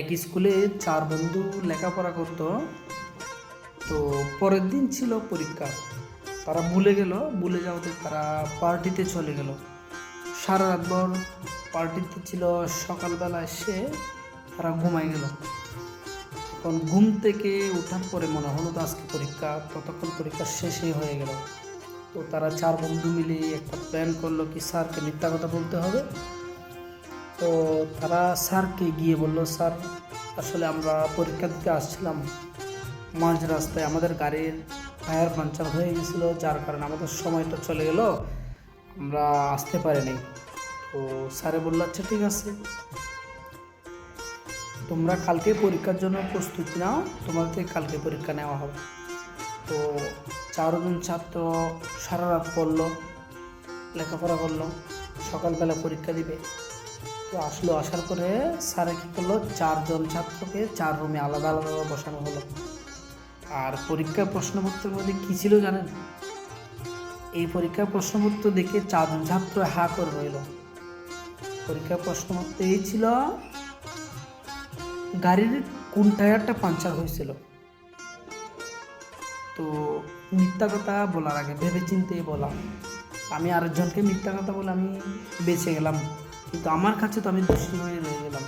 এক স্কুলে চার বন্ধু লেখাপড়া করতো। তো পরের দিন ছিল পরীক্ষা। তারা ভুলে গেল, ভুলে যাওয়াতে তারা পার্টিতে চলে গেল। সারা রাতভর পার্টিতে ছিল, সকালবেলা এসে তারা ঘুমাই গেল। এখন ঘুম থেকে ওঠার পরে মনে হলো তো আজকে পরীক্ষা, ততক্ষণ পরীক্ষা শেষই হয়ে গেল। তো তারা চার বন্ধু মিলে একটা প্ল্যান করল কি স্যারকে মিথ্যা কথা বলতে হবে। তো তারা স্যারকে গিয়ে বলল, স্যার, আসলে আমরা পরীক্ষা দিতে আসছিলাম। মাঝ রাস্তায় আমাদের গাড়ির টায়ার পাঞ্চার হয়ে গেছিল, যার কারণে আমাদের সময়টা চলে গেল। আমরা আসতে পারিনি। তো স্যারে বলল আচ্ছা ঠিক আছে। তোমরা কালকে পরীক্ষার জন্য প্রস্তুতি নাও, তোমাদের কালকে পরীক্ষা নেওয়া হবে। তো চারজন ছাত্র সারা রাত পড়ল, লেখাপড়া করল, সকালবেলা পরীক্ষা দিবে। তো আসলো, আসার পরে স্যারে কী করল? চারজন ছাত্রকে চার রুমে আলাদা আলাদা বসানো হলো। আর পরীক্ষার প্রশ্নপত্রের মধ্যে কী ছিল জানেন? এই পরীক্ষার প্রশ্নপত্র দেখে চারজন ছাত্র হা করে রইল। পরীক্ষার প্রশ্নপত্র এই ছিল, গাড়ির কোন টায়ারটা পাঞ্চার হয়েছিল? তো মিথ্যা কথা বলার আগে ভেবে চিন্তে বলা আমি আরেকজনকে মিথ্যা কথা বলে আমি বেঁচে গেলাম। কিন্তু আমার কাছে তো আমি হয়ে রয়ে গেলাম।